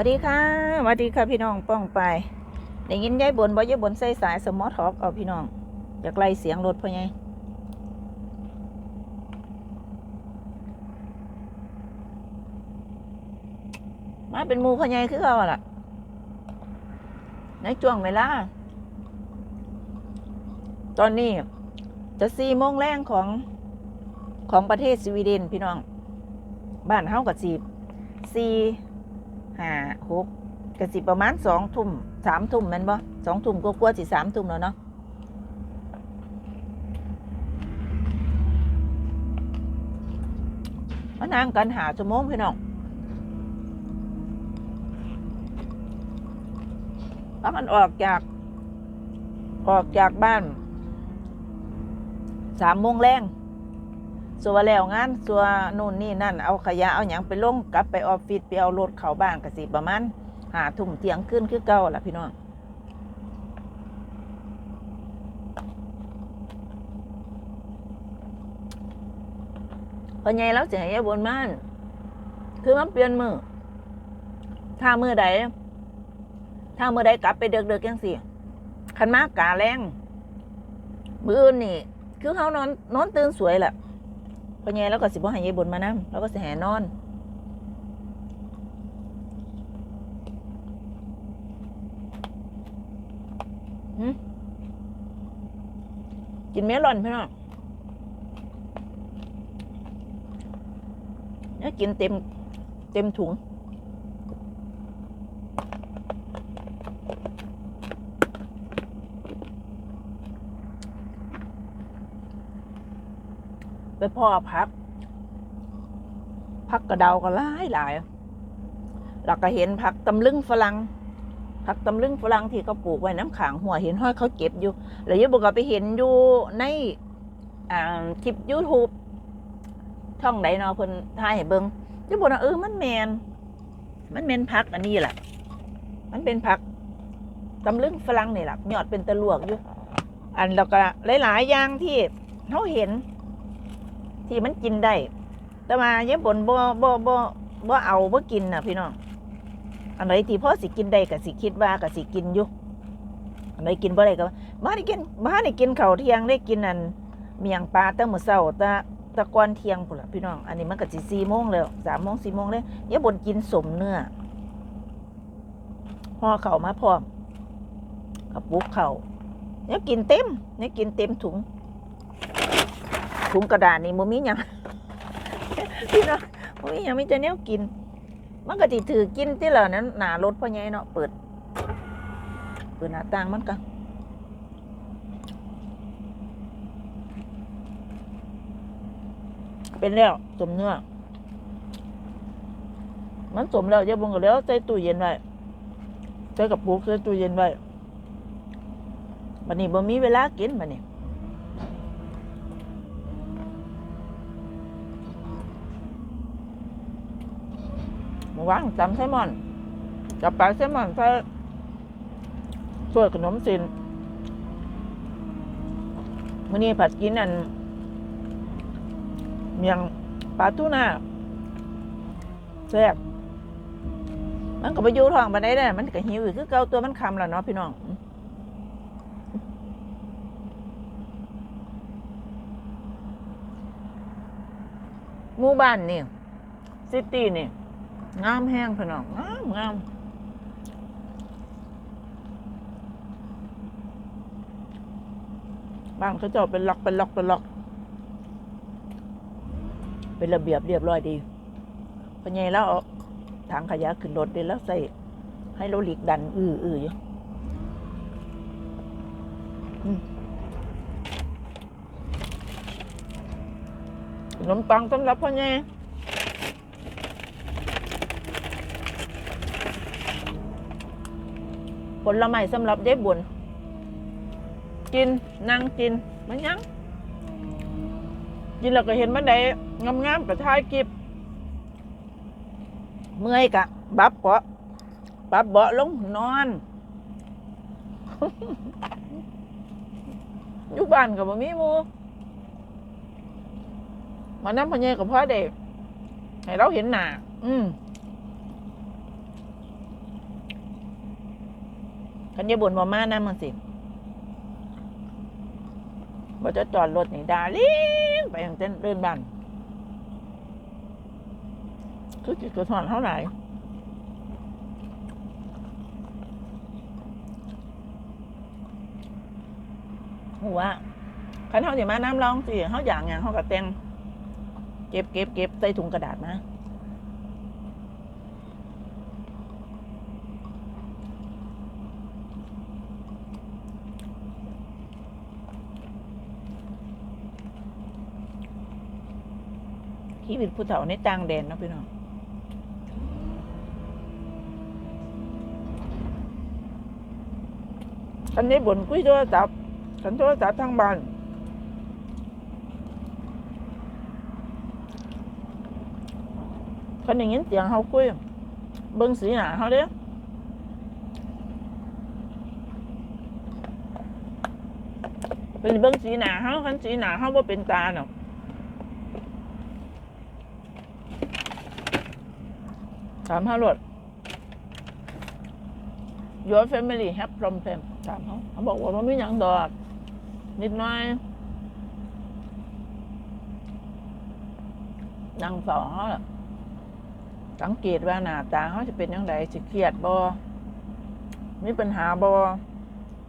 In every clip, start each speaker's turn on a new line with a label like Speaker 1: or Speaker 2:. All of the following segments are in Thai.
Speaker 1: วัสดีค่ะสวัสดีค่ะพี่น้องป้องไปได้ยินยายบนบ่ยายบนใส่สายสมอทอกเอาพี่น้องอยากไล่เสียงรถพ่อไงมาเป็นมูพ่อไงคือเขาล่ะในช่วงเวลาตอนนี้จะสี่โมงแรงของของประเทศสวีเดนพี่น้อง บ้านเฮากับสีสี่ ห้าหกกสิประมาณสองทุ่มสามทุ่มแม่นบ่สองทุ่มก็กลัวสิสามทุ่มแล้วเนาะมานั่งกันหาชั่วโมงพี่น้องพักกันออกจากออกจากบ้านสามโมงแรง สัวแล้วงานสัวนู่นนี่นั่น เอาขยะเอาอย่างไปลงกลับไปออฟฟิศไปเอารถเข้าบ้านกสิประมาณหาทุ่มเที่ยงขึ้นคือเก่าล่ะพี่น้องพอไงแล้วจะให้ยาบนม่าน คือมันเปลี่ยนมือถ้ามือใดถ้ามือใดกลับไปเด็กๆยังสิขันมากกาแรงมืออื่นนี่ คือเขานอนนอนตื่นสวยแหละ พอไงแล้วก็สิบ่ให้ยายบนมานั่แล้วก็สิแหนอนกินเมลอนพี่น้องเนี่ยกินเต็ม เต็มถุง ไปพ่อพัก พักกระเดาก็หลายหลายแล้วก็เห็นผักตำลึงฝรั่งผักตำลึงฝรั่งที่เขาปลูกไว้น้ำขางหัวเห็นห้อยเขาเก็บอยู่แล้วยายบอกว่าไปเห็นอยู่ในอ่าคลิปยูทูบช่องไหนเนาะเพิ่นถ่ายให้เบิ่งยายบอกว่าเออมันแมนมันแมนผักอันนี้แหละ มันเป็นผักตำลึงฝรั่งนี่แหละยอดเป็นตะลวกอยู่ อันแล้วก็หลายๆอย่างที่เขาเห็น ที่มันกินได้ แต่มาเย็บบนบ่บ่บ่บ่เอาบ่กินน่ะพี่น้องอันไหนที่พ่อสิกินได้ก็สิคิดว่าก็สิกินอยู่อันไหนกินบ่ได้ก็บ้านนี่กินบ้านนี่กินข้าวเที่ยงได้กินอันเมียงปลาตั้งมื้อเช้าตะตะกอนเที่ยงพุ่นล่ะพี่น้อง อันนี้มันก็สิ4โมงแล้ว3โมง4โมงแล้วเย็บบนกินสมเนื้อห่อข้ามาพร้อมกับปุกเข้าเนี่ยกินเต็มเนี่ยกินเต็มถุง ถุงกระดาษนี่มันมีหยังพี่น้องมันมีหยังมีแต่แนวกิน มันก็ติถือกินที่เหละนั้นหนารถพ่อใหญ่เนาะเปิด เปิดหน้าต่างมันก็เป็นแล้วสมเนื้อ มันสมแล้วเยอะบงก็แล้วใส่ตู้เย็นไว้ใส่กับปุกใส่ตู้เย็นไว้บันนี้บ่มีเวลากินบันนี้ ว่างจำไซมอนกับปลาไซมอนใส่ส่วนขนมสินวันนี้ผัดกินอัน เมียงปลาทูน่าแซ่บมันก็ไปยู่ท้องมาได้แน่มันก็หิวอีกคือเก่าตัวมันคำแล้วเนาะพี่น้องหมู่บ้านนี่ซิตี้นี่ งามแห้งพี่น้องงามงามบ้านเขาจ้าเป็นล็อกเป็นล็อกเป็นล็อก เป็นระเบียบเรียบร้อยดีพอไงแล้วเอาถังขยะขึ้นรถได้แล้วใส่ ให้เราหลีกดัน อืออืออยู่ขนมปังสำหรับพ่อแง่ ลไม้สำหรับยายบุญกินนั่งกินมันยังกินแล้วก็เห็นมันได้งามๆกับทายกิบเมื่อยกะบับเบาะบับเบาะลงนอนอยู่บ้านกับบ่มีมูมานั่งพะเยกับพ่อเด็กให้เราเห็นหน้าอืม คันยาบ่นว่าม่านะมันสิบ่าจะจอดรถนี่ดาลิงไปทางเต้นเดินบ้านคือจิตกระถอนเท่าไหร่หัวคันเฮาสิมาน้ำร้องสิเฮาอย่างหยังเฮาก็แต่งเก็บเก็บเก็บใส่ถุงกระดาษมา ชีวิตผู้เฒ่าในต่างแดนเนาะพี่น้องอันนี้บนคุยโทรศัพท์ฉันโทรศัพท์ทางบ้านคันอย่างนี้เสียงเขาคุยเบิ่งสีหน้าเขาเด้อเป็นเบิ่งสีหน้าเขาคันสีหน้าเขาบ่เป็นตาเนาะ ถามเขาหลด Your family have problem ถามเขาเขาบอกว่ามันไม่ยังดอก นิดน้อยนั่งสองเขาสังเกตว่าหน้าตาเขาจะเป็นยังไงสิเครียดบอมีปัญหาบอ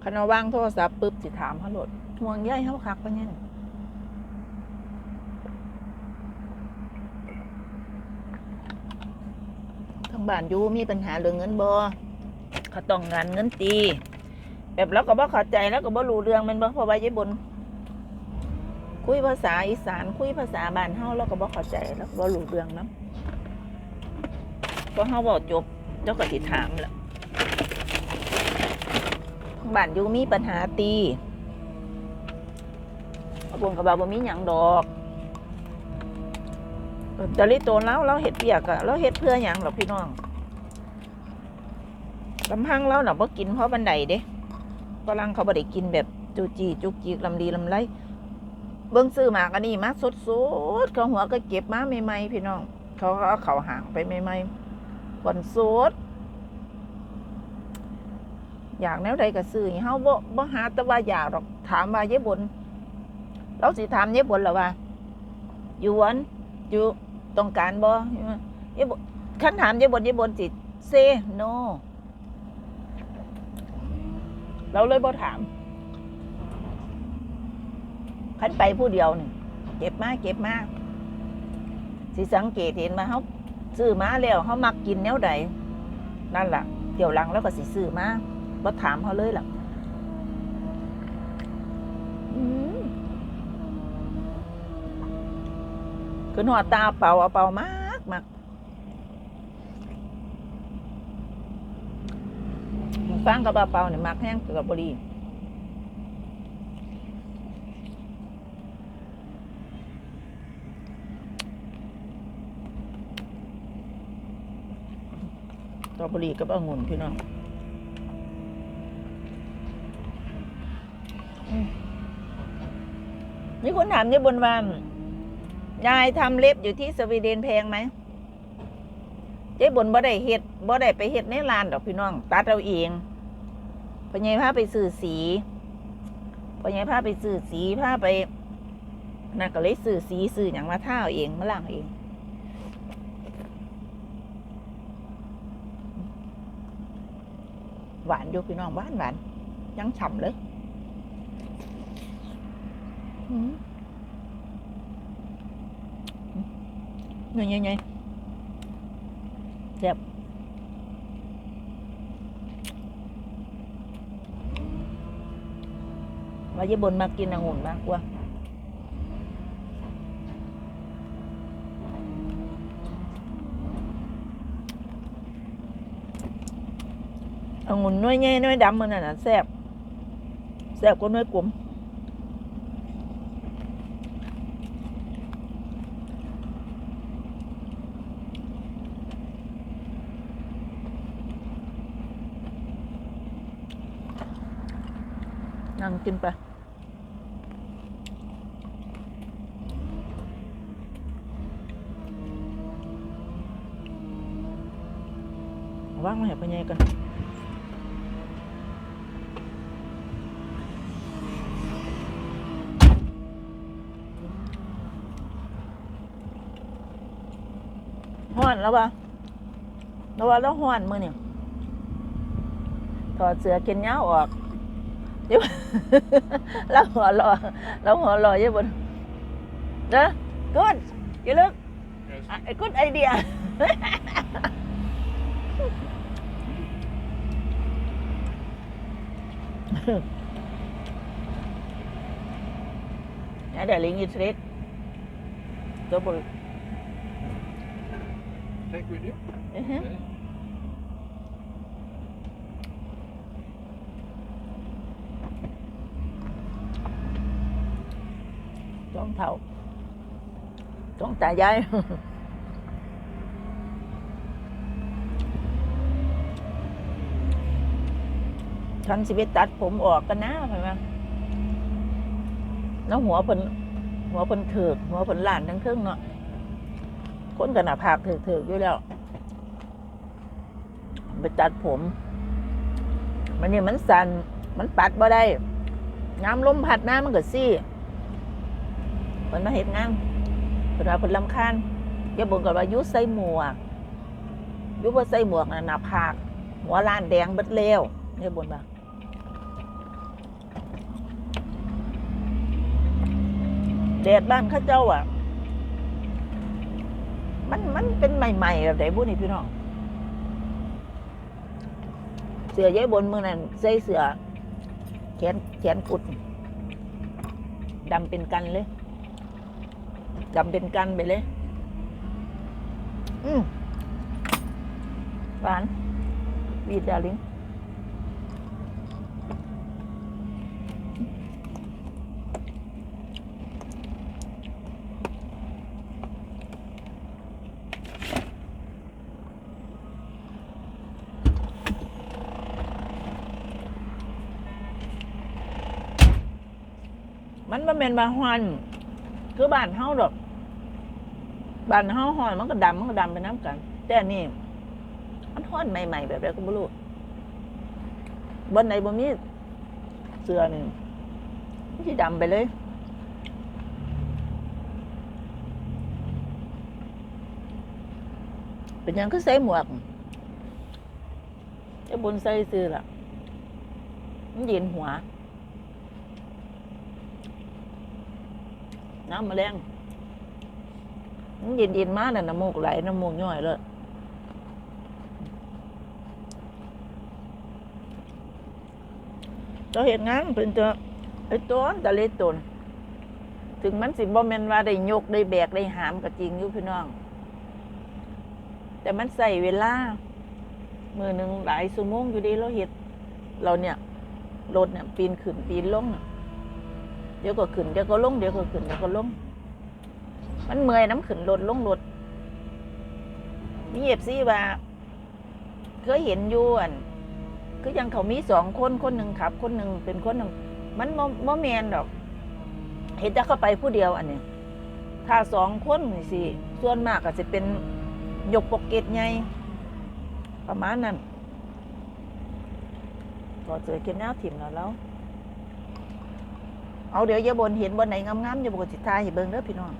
Speaker 1: คณะว่างโทรศัพท์ปุ๊บสิถามเขาหลดห่วงใยเขาคักปะเนี่ย ทาง บ้านอยู่มีปัญหาเรื่องเงินบ่เขาต้องงานเงินตี แบบเราก็บ่เข้าใจแล้วก็บ่รู้เรื่องมันบ่เพราะว่ายายบน คุยภาษาอีสานคุยภาษาบ้านเฮาเราก็บ่เข้าใจแล้วก็บ่รู้เรื่องนํพอเฮาบ่จบเจ้าก็สิถามแหละบ้านอยู่มีปัญหาตีอาบนก็บ่าบ่มีหยังดอกจริโตแล้วเราเห็ดเปียกอะเราเห็ดเพื่ออย่างหรอกพี่น้อง ลำพังเราเนาะบ่กินเพราะบันไดเด้ฝรั่งเขาบ่ได้กินแบบจูจีจุกจิกลำดีลำไรเบิ้งซื้อมากันนี้มาสดสดเขาหัวก็เก็บมาใหม่ๆพี่น้อง เขาก็เอาเขาหางไปใหม่ๆผลสดอยากแนวใดก็ซื้อให้เฮาบ่บ่หาแต่ว่าอยากหรอกถามว่าเย้บนเราสิถามเยบนแล้วว่าอยู่หวนอยู่ต้องการบ่ยายบคันถามยายบนยายบนสิเซโน เราเลยบ่ถามคันไปผู้เดียวนี่เก็บมาเก็บมาสิสังเกตเห็นมาเขาซื้อมาแล้วเขามักกินแนวใดนั่นแหละเดี๋ยวหลังแล้วก็สิซื้อมาบ่ถามเขาเลยล่ะอืมคือหนวดตาเป่าเอาเป่ามากมาก ฟังกับเปล่าเนี่ยมักแห้งกับบรีตอบรีกับองุ่นพี่น้องอืมมีคนถามยี่บนว่ายายทำเล็บอยู่ที่สวีเดนแพงไหมเจ๊บนบ่ได้เฮ็ดบ่ได้ไปเฮ็ดในร้านดอกพี่น้อง ตัดเอาเอง พ่อใหญ่าไปซื้อสีพ่อใหญ่าไปซื้อสีพาไปน่ะก็เลยซื้อสีซื้ออย่างมาท่าเอาเองมาล้างเองหวานอยู่พี่น้องหวานหวานยังฉ่ำเลยอืมไงไงไงเจ็บ ว่าญี่ปุ่นมากินองุ่นมากกว่า องุ่นน้อยแง่น้อยดำมันน่ะแซ่บแซ่บก็น้อยกลมนั่งกินไป ว่างมาหาปัญญาก่อนห่อนแล้วปะแล้ววะแล้วห่อนมือเนี่ยถอดเสื้อเกนเงาออกเดี๋แล้วหัวรอแล้วหัวรอเยอะบนเด้อกูดอย่าลื
Speaker 2: ม
Speaker 1: กูดไอเดีย วลิงอีทริกตัวบุล
Speaker 2: Take with you?
Speaker 1: อือฮึ
Speaker 2: Okay.
Speaker 1: จ้องเท่ ฉันสิไปตัดผมออกกันนะเห็นไหมแล้วหัวเพิ่นหัวเพิ่นถือกหัวเพิ่นล้านทั้งครึ่งเนาะคนกันหนาผากถือกถืออยู่แล้ว ไปตัดผม มันนี่มันสันมันปัดบ่ได้ น้ำลมพัดน้ำมันก็ซี่เพิ่นมาเห็ดงานเผินว่าเพิ่นลำคาญอย่าบ่นกับว่ายุใส่หมวกยุบ่ใส่หมวกน่ะหน้าผากหัวล้านแดงเบิดเลวอย่าบ่นว่า แดดบ้านข้าเจ้าอะ มันมันเป็นใหม่ๆแบบไหนบุนี่พี่น้อง เสือย้ายบนมือนั่นใส่เสือแขนแขนกุดดำเป็นกันเลยดำเป็นกันไปเลย อืมหวานวีดาลิง มันบ่แม่นมาฮอนคือบ้านเฮาดอกบ้านเฮาฮอนมันก็ดำมันก็ดำไปน้ำกัน แต่นี่มันฮอนใหม่ ๆ แบบไรก็บ่รู้บนไหนบ่มีเสื้อนี่มันสิดำไปเลยเป็นยังคือใส่หมวกไอ้บนใส่ซื้อล่ะมันเย็นหัว น้ำมลงมันเย็นเย็นๆมากน่ะน้ำมูกไหลน้ำมูกย่อยเลยเราเห็นงานเพิ่นจะไอ้ตัวตะเลตนถึงมันสิบ่แม่นว่าได้ยกได้แบกได้หามก็จริงอยู่พี่น้อง แต่มันใส่เวลา มือหนึ่งหลายชั่วโมงอยู่ดีเราเห็ดเราเนี่ยรถเนี่ยปีนขึ้นปีนลงน่ะ เดี๋ยวก็ขึ้นเดี๋ยวก็ลงเดี๋ยวก็ขึ้นเดี๋ยวก็ลง มันเมื่อยน้ำขึ้นรถลงรถมีเอฟซีว่า เคยเห็นอยู่อันคือยังเขามีสองคนคนหนึ่งขับ คนหนึ่งเป็นคนหนึ่งมันโมโมแมนดอก เห็นจะเข้าไปผู้เดียวอันเนี้ยถ้าสองคนนี่สิส่วนมากก็จะเป็นยกปกเกตไงประมาณนั้นก็เจอเก็บแนวถิ่มแล้วแล้ว เอาเดี๋ยวอย่าบนเห็นบนไหนงามๆอย่าบนสิทายให้เบิ่งเด้อพี่น้อง